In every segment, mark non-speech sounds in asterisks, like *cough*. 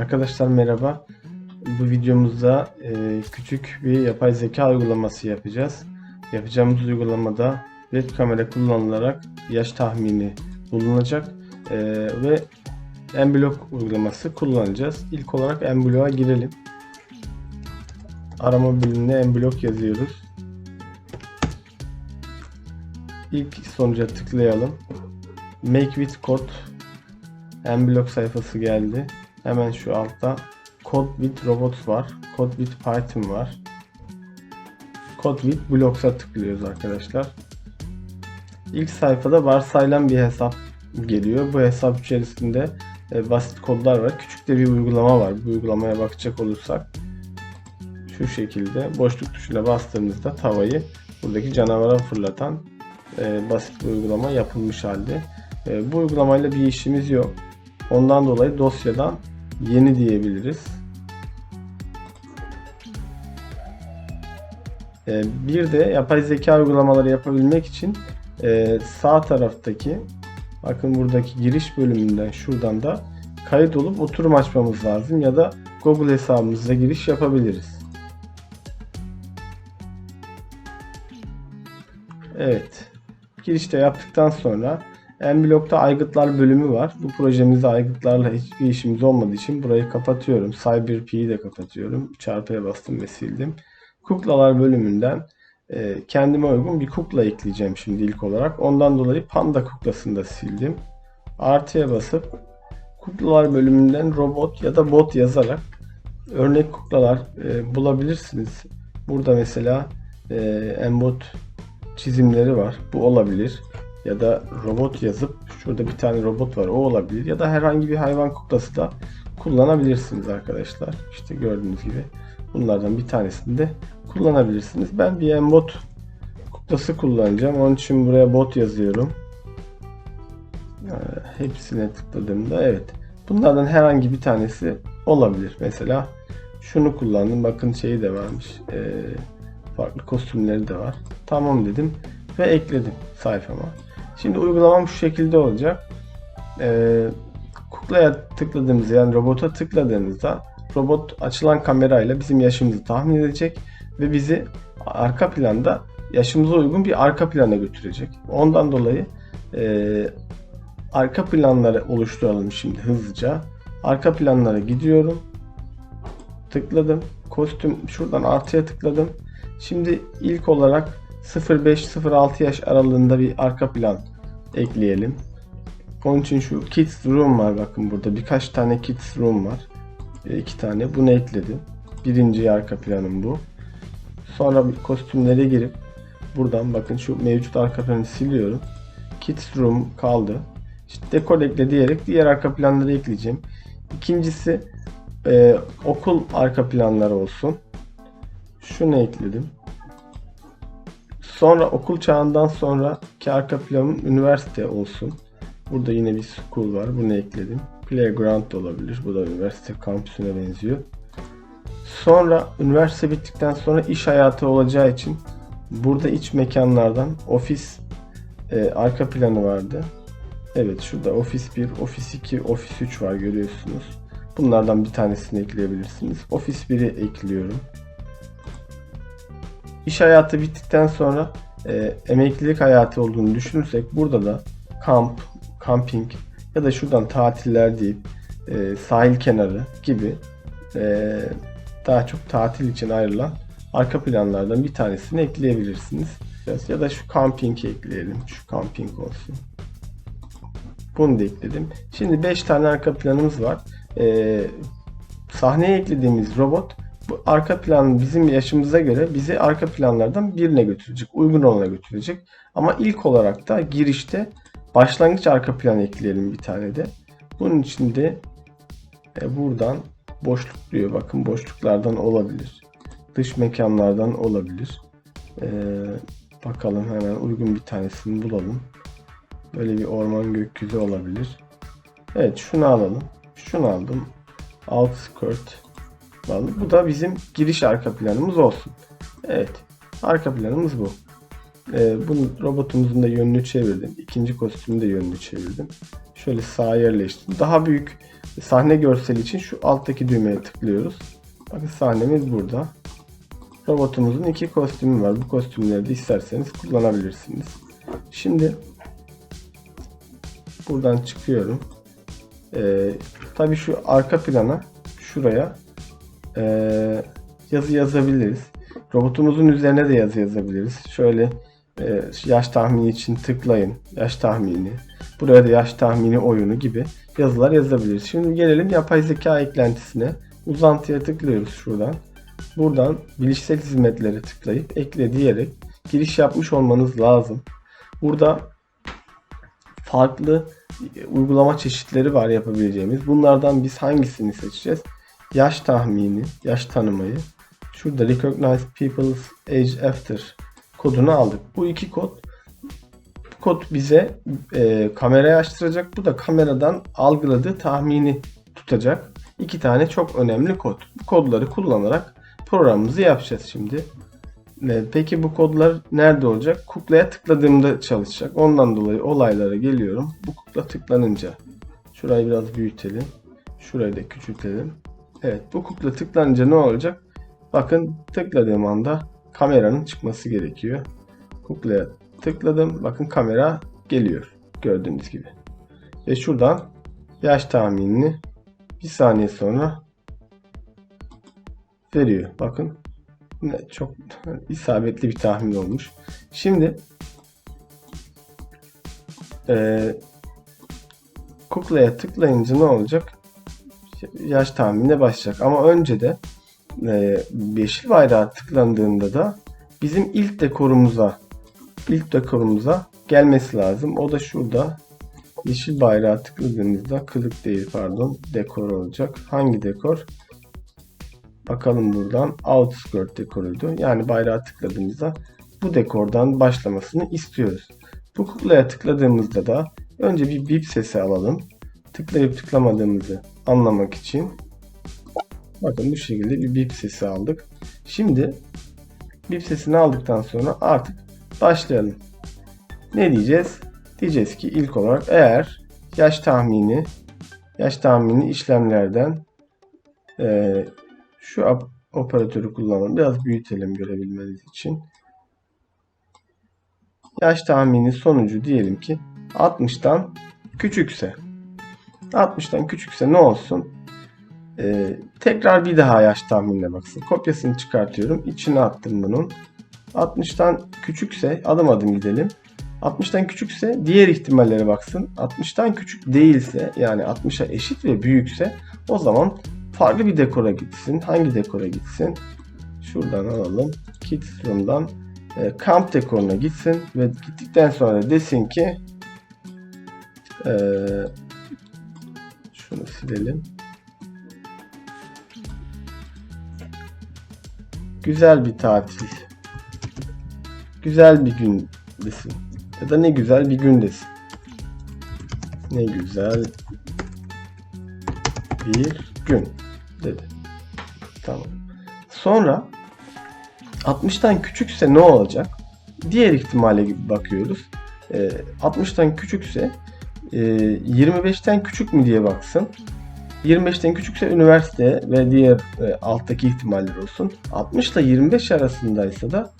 Arkadaşlar merhaba. Bu videomuzda e, küçük bir yapay zeka uygulaması yapacağız. Yapacağımız uygulamada web kamera kullanılarak yaş tahmini bulunacak e, ve Emblock uygulaması kullanacağız. İlk olarak Emblock'a girelim. Arama bölümüne Emblock yazıyoruz. İlk sonuca tıklayalım. Make with code Emblock sayfası geldi. Hemen şu altta Code with Robots var. Code Python var. Code with Blocks'a tıklıyoruz arkadaşlar. İlk sayfada varsayılan bir hesap geliyor. Bu hesap içerisinde e, basit kodlar var. Küçük de bir uygulama var. Bu uygulamaya bakacak olursak şu şekilde boşluk tuşuna bastığımızda tavayı buradaki canavara fırlatan e, basit bir uygulama yapılmış halde. E, bu uygulamayla bir işimiz yok. Ondan dolayı dosyadan yeni diyebiliriz. E, bir de yapay zeka uygulamaları yapabilmek için e, sağ taraftaki bakın buradaki giriş bölümünden şuradan da kayıt olup oturum açmamız lazım ya da Google hesabımızla giriş yapabiliriz. Evet. Girişte yaptıktan sonra Emblock'ta aygıtlar bölümü var. Bu projemizde aygıtlarla hiçbir işimiz olmadığı için burayı kapatıyorum. CyberP'yi de kapatıyorum. Çarpıya bastım ve sildim. Kuklalar bölümünden e, kendime uygun bir kukla ekleyeceğim şimdi ilk olarak. Ondan dolayı panda kuklasını da sildim. Artıya basıp kuklalar bölümünden robot ya da bot yazarak örnek kuklalar e, bulabilirsiniz. Burada mesela embot çizimleri var. Bu olabilir. Ya da robot yazıp şurada bir tane robot var. O olabilir. Ya da herhangi bir hayvan kuklası da kullanabilirsiniz arkadaşlar. İşte gördüğünüz gibi bunlardan bir tanesini de kullanabilirsiniz. Ben bir embot kuklası kullanacağım. Onun için buraya bot yazıyorum. Ee, hepsine tıkladığımda evet. Bunlardan herhangi bir tanesi olabilir. Mesela şunu kullandım. Bakın şeyi de varmış. Ee, farklı kostümleri de var. Tamam dedim ve ekledim sayfama. Şimdi uygulamam şu şekilde olacak. Ee, kuklaya tıkladığımızda yani robota tıkladığımızda robot açılan kamerayla bizim yaşımızı tahmin edecek ve bizi arka planda yaşımıza uygun bir arka plana götürecek. Ondan dolayı e, arka planları oluşturalım şimdi hızlıca. Arka planlara gidiyorum. Tıkladım. Kostüm şuradan artıya tıkladım. Şimdi ilk olarak 0-5-0-6 yaş aralığında bir arka plan ekleyelim. Onun için şu Kids Room var bakın burada birkaç tane Kids Room var. E, iki tane bunu ekledim. Birinci arka planım bu. Sonra kostümlere girip buradan bakın şu mevcut arka planı siliyorum. Kids Room kaldı. İşte dekor ekle diyerek diğer arka planları ekleyeceğim. İkincisi e, okul arka planları olsun. Şunu ekledim. Sonra okul çağından sonraki arka planım üniversite olsun. Burada yine bir school var. Bunu ekledim. Playground da olabilir. Bu da üniversite kampüsüne benziyor. Sonra üniversite bittikten sonra iş hayatı olacağı için burada iç mekanlardan ofis e, arka planı vardı. Evet şurada ofis 1, ofis 2, ofis 3 var görüyorsunuz. Bunlardan bir tanesini ekleyebilirsiniz. Ofis 1'i ekliyorum. İş hayatı bittikten sonra e, emeklilik hayatı olduğunu düşünürsek burada da kamp, camping ya da şuradan tatiller deyip e, sahil kenarı gibi e, daha çok tatil için ayrılan arka planlardan bir tanesini ekleyebilirsiniz. Ya da şu camping ekleyelim. Şu camping olsun. Bunu da ekledim. Şimdi 5 tane arka planımız var. E, sahneye eklediğimiz robot bu arka plan bizim yaşımıza göre bizi arka planlardan birine götürecek. Uygun olana götürecek. Ama ilk olarak da girişte başlangıç arka plan ekleyelim bir tane de. Bunun için de e, buradan boşluk diyor. Bakın boşluklardan olabilir. Dış mekanlardan olabilir. E, bakalım hemen uygun bir tanesini bulalım. Böyle bir orman gökyüzü olabilir. Evet şunu alalım. Şunu aldım. Outskirt alalım. Bu da bizim giriş arka planımız olsun. Evet. Arka planımız bu. Ee, bunu robotumuzun da yönünü çevirdim. İkinci kostümü de yönünü çevirdim. Şöyle sağa yerleştirdim. Daha büyük Sahne görseli için şu alttaki düğmeye tıklıyoruz. Bakın sahnemiz burada. Robotumuzun iki kostümü var. Bu kostümleri de isterseniz kullanabilirsiniz. Şimdi buradan çıkıyorum. Ee, tabii şu arka plana şuraya ee, yazı yazabiliriz. Robotumuzun üzerine de yazı yazabiliriz. Şöyle e, yaş tahmini için tıklayın. Yaş tahmini. Buraya da yaş tahmini oyunu gibi yazılar yazabiliriz. Şimdi gelelim yapay zeka eklentisine. Uzantıya tıklıyoruz şuradan. Buradan bilişsel hizmetlere tıklayıp ekle diyerek giriş yapmış olmanız lazım. Burada farklı e, uygulama çeşitleri var yapabileceğimiz. Bunlardan biz hangisini seçeceğiz? Yaş tahmini, yaş tanımayı. Şurada Recognize People's Age After kodunu aldık. Bu iki kod bu kod bize e, kamerayı açtıracak. Bu da kameradan algıladığı tahmini tutacak. İki tane çok önemli kod. Bu kodları kullanarak programımızı yapacağız şimdi. E, peki bu kodlar nerede olacak? Kuklaya tıkladığımda çalışacak. Ondan dolayı olaylara geliyorum. Bu kukla tıklanınca şurayı biraz büyütelim. Şurayı da küçültelim. Evet bu kukla tıklanınca ne olacak? Bakın tıkladığım anda kameranın çıkması gerekiyor. Kuklaya tıkladım. Bakın kamera geliyor. Gördüğünüz gibi. Ve şuradan yaş tahminini bir saniye sonra veriyor. Bakın ne çok isabetli bir tahmin olmuş. Şimdi e, kuklaya tıklayınca ne olacak? Yaş tahminine başlayacak. Ama önce de e, yeşil bayrağa tıklandığında da bizim ilk dekorumuza ilk dekorumuza gelmesi lazım. O da şurada yeşil bayrağa tıkladığımızda kılık değil pardon dekor olacak. Hangi dekor? Bakalım buradan outskirt dekoruydu. Yani bayrağa tıkladığımızda bu dekordan başlamasını istiyoruz. Bu kuklaya tıkladığımızda da önce bir bip sesi alalım. Tıklayıp tıklamadığımızı anlamak için Bakın bu şekilde bir bip sesi aldık. Şimdi bip sesini aldıktan sonra artık başlayalım. Ne diyeceğiz? Diyeceğiz ki ilk olarak eğer yaş tahmini yaş tahmini işlemlerden e, şu operatörü kullanalım. Biraz büyütelim görebilmeniz için. Yaş tahmini sonucu diyelim ki 60'tan küçükse 60'tan küçükse ne olsun? Ee, tekrar bir daha yaş tahminine baksın. Kopyasını çıkartıyorum. İçine attım bunun. 60'tan küçükse adım adım gidelim. 60'tan küçükse diğer ihtimallere baksın. 60'tan küçük değilse yani 60'a eşit ve büyükse o zaman farklı bir dekora gitsin. Hangi dekora gitsin? Şuradan alalım. Kids Room'dan e, kamp dekoruna gitsin ve gittikten sonra desin ki e, şunu silelim. Güzel bir tatil. Güzel bir gün desin. Ya da ne güzel bir gün desin. Ne güzel bir gün dedi. Tamam. Sonra 60'tan küçükse ne olacak? Diğer ihtimale gibi bakıyoruz. E, 60'tan küçükse e, 25'ten küçük mü diye baksın. 25'ten küçükse üniversite ve diğer e, alttaki ihtimaller olsun. 60 ile 25 arasındaysa da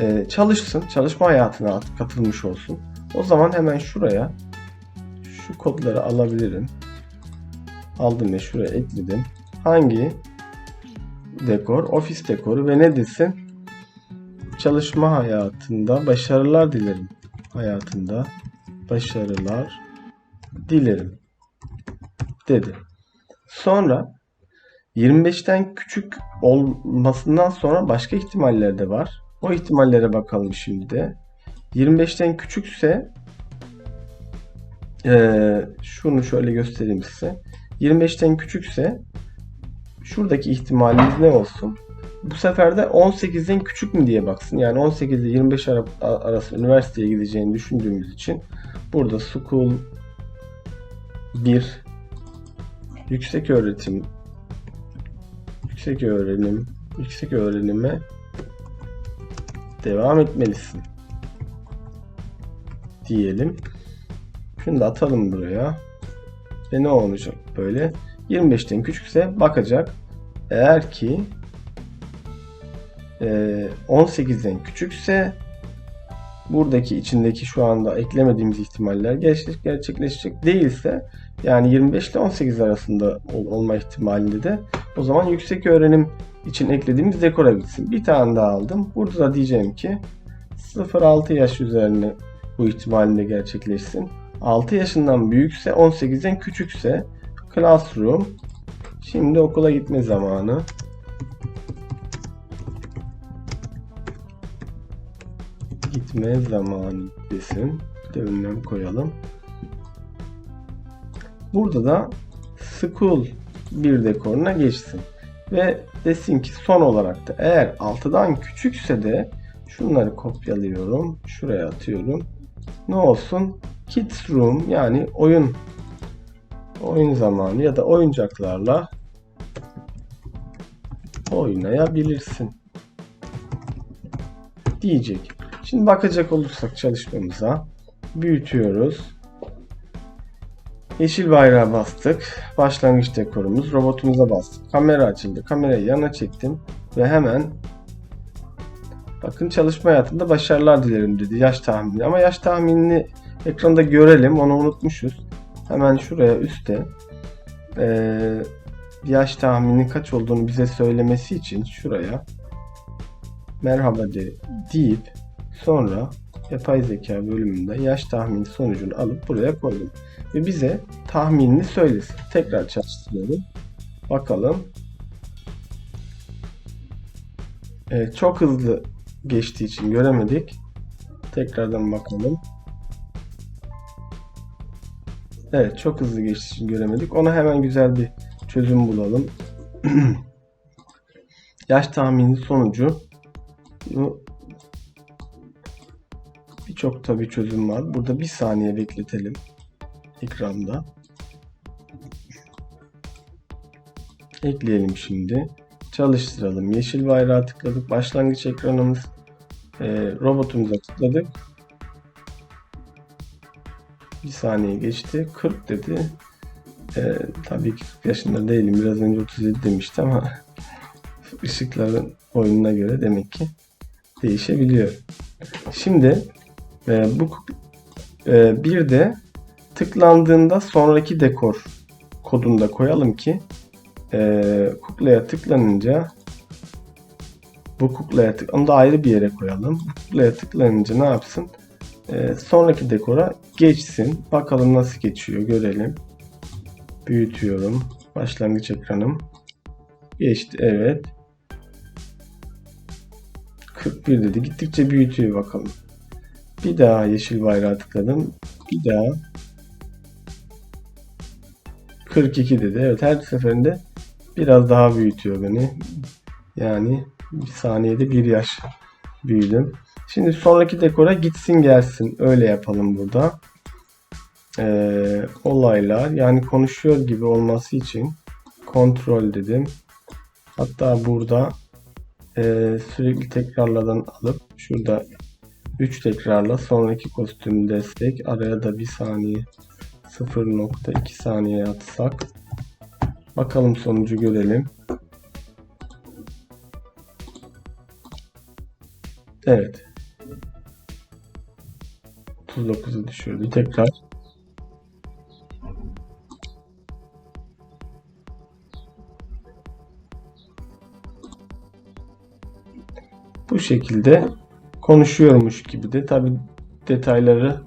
e, çalışsın, çalışma hayatına katılmış olsun. O zaman hemen şuraya şu kodları alabilirim. Aldım ve şuraya ekledim. Hangi dekor? Ofis dekoru ve ne desin? Çalışma hayatında başarılar dilerim. Hayatında başarılar dilerim dedi. Sonra 25'ten küçük olmasından sonra başka ihtimaller de var. O ihtimallere bakalım şimdi de. 25'ten küçükse ee, şunu şöyle göstereyim size. 25'ten küçükse şuradaki ihtimalimiz ne olsun? Bu sefer de 18'den küçük mü diye baksın. Yani 18 ile 25 arası üniversiteye gideceğini düşündüğümüz için burada school 1 yüksek öğretim yüksek öğrenim yüksek öğrenime devam etmelisin diyelim. Şunu da atalım buraya. Ve ne olacak böyle? 25'ten küçükse bakacak. Eğer ki e, 18'den küçükse buradaki içindeki şu anda eklemediğimiz ihtimaller gerçek, gerçekleşecek değilse yani 25 ile 18 arasında ol- olma ihtimalinde de o zaman yüksek öğrenim için eklediğimiz dekora gitsin. Bir tane daha aldım. Burada da diyeceğim ki 0-6 yaş üzerine bu ihtimalinde gerçekleşsin. 6 yaşından büyükse 18'den küçükse classroom şimdi okula gitme zamanı. Gitme zamanı desin. Bir de ünlem koyalım. Burada da school bir dekoruna geçsin. Ve desin ki son olarak da eğer 6'dan küçükse de şunları kopyalıyorum. Şuraya atıyorum. Ne olsun? Kids room yani oyun oyun zamanı ya da oyuncaklarla oynayabilirsin diyecek. Şimdi bakacak olursak çalışmamıza büyütüyoruz. Yeşil bayrağı bastık. Başlangıç dekorumuz. Robotumuza bastık. Kamera açıldı. Kamerayı yana çektim. Ve hemen bakın çalışma hayatında başarılar dilerim dedi. Yaş tahmini. Ama yaş tahminini ekranda görelim. Onu unutmuşuz. Hemen şuraya üstte eee, yaş tahmini kaç olduğunu bize söylemesi için şuraya merhaba de, deyip sonra yapay zeka bölümünde yaş tahmini sonucunu alıp buraya koydum. Ve bize tahminini söylesin. Tekrar çalıştıralım. Bakalım. Evet, çok hızlı geçtiği için göremedik. Tekrardan bakalım. Evet çok hızlı geçtiği için göremedik. Ona hemen güzel bir çözüm bulalım. *clears throat* Yaş tahmini sonucu birçok tabi çözüm var. Burada bir saniye bekletelim ekranda. Ekleyelim şimdi. Çalıştıralım. Yeşil bayrağı tıkladık. Başlangıç ekranımız. Ee, robotumuza tıkladık. Bir saniye geçti. 40 dedi. Ee, tabii ki 40 yaşında değilim. Biraz önce 37 demişti ama *laughs* ışıkların oyununa göre demek ki değişebiliyor. Şimdi e, bu e, bir de tıklandığında sonraki dekor kodunu da koyalım ki e, kuklaya tıklanınca bu kuklaya tık onu da ayrı bir yere koyalım. Bu kuklaya tıklanınca ne yapsın? E, sonraki dekora geçsin. Bakalım nasıl geçiyor görelim. Büyütüyorum. Başlangıç ekranım. Geçti evet. 41 dedi. Gittikçe büyütüyor bakalım. Bir daha yeşil bayrağı tıkladım. Bir daha 42 dedi. Evet her seferinde biraz daha büyütüyor beni. Yani bir saniyede bir yaş büyüdüm. Şimdi sonraki dekora gitsin gelsin. Öyle yapalım burada. Ee, olaylar yani konuşuyor gibi olması için kontrol dedim. Hatta burada e, sürekli tekrarladan alıp şurada 3 tekrarla sonraki kostüm destek araya da bir saniye 0.2 saniye atsak bakalım sonucu görelim. Evet. 39'u düşürdü. Tekrar. Bu şekilde konuşuyormuş gibi de tabi detayları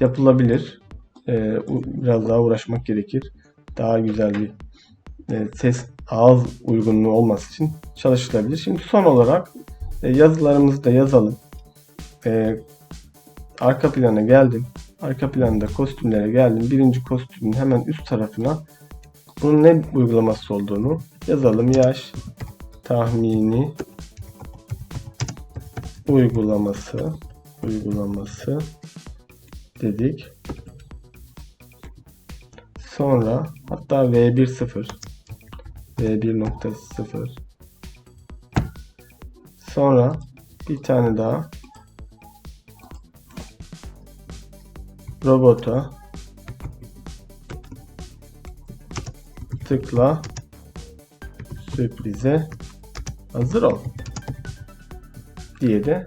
yapılabilir. Ee, biraz daha uğraşmak gerekir. Daha güzel bir e, ses ağız uygunluğu olması için çalışılabilir. Şimdi son olarak e, yazılarımızı da yazalım. E, arka plana geldim. Arka planda kostümlere geldim. Birinci kostümün hemen üst tarafına bunun ne uygulaması olduğunu yazalım. Yaş tahmini uygulaması uygulaması dedik. Sonra hatta V1.0 V1.0 Sonra bir tane daha robota tıkla sürprize hazır ol diye de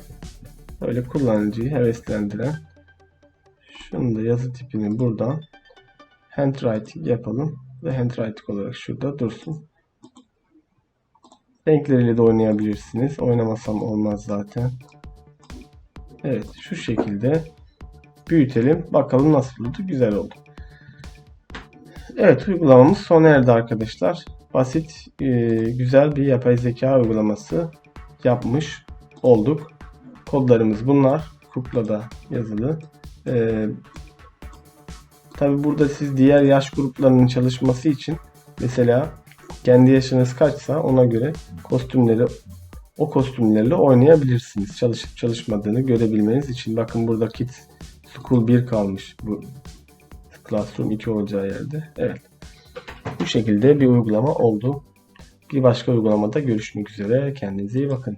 böyle kullanıcıyı heveslendiren şunu da yazı tipini buradan handwriting yapalım ve handwriting olarak şurada dursun. Renkleriyle de oynayabilirsiniz. Oynamasam olmaz zaten. Evet şu şekilde büyütelim. Bakalım nasıl oldu. Güzel oldu. Evet uygulamamız sona erdi arkadaşlar. Basit, e, güzel bir yapay zeka uygulaması yapmış olduk. Kodlarımız bunlar. Kukla'da yazılı. E, Tabi burada siz diğer yaş gruplarının çalışması için mesela kendi yaşınız kaçsa ona göre kostümleri o kostümlerle oynayabilirsiniz. Çalışıp çalışmadığını görebilmeniz için. Bakın burada Kids School 1 kalmış bu Classroom 2 olacağı yerde. Evet. Bu şekilde bir uygulama oldu. Bir başka uygulamada görüşmek üzere. Kendinize iyi bakın.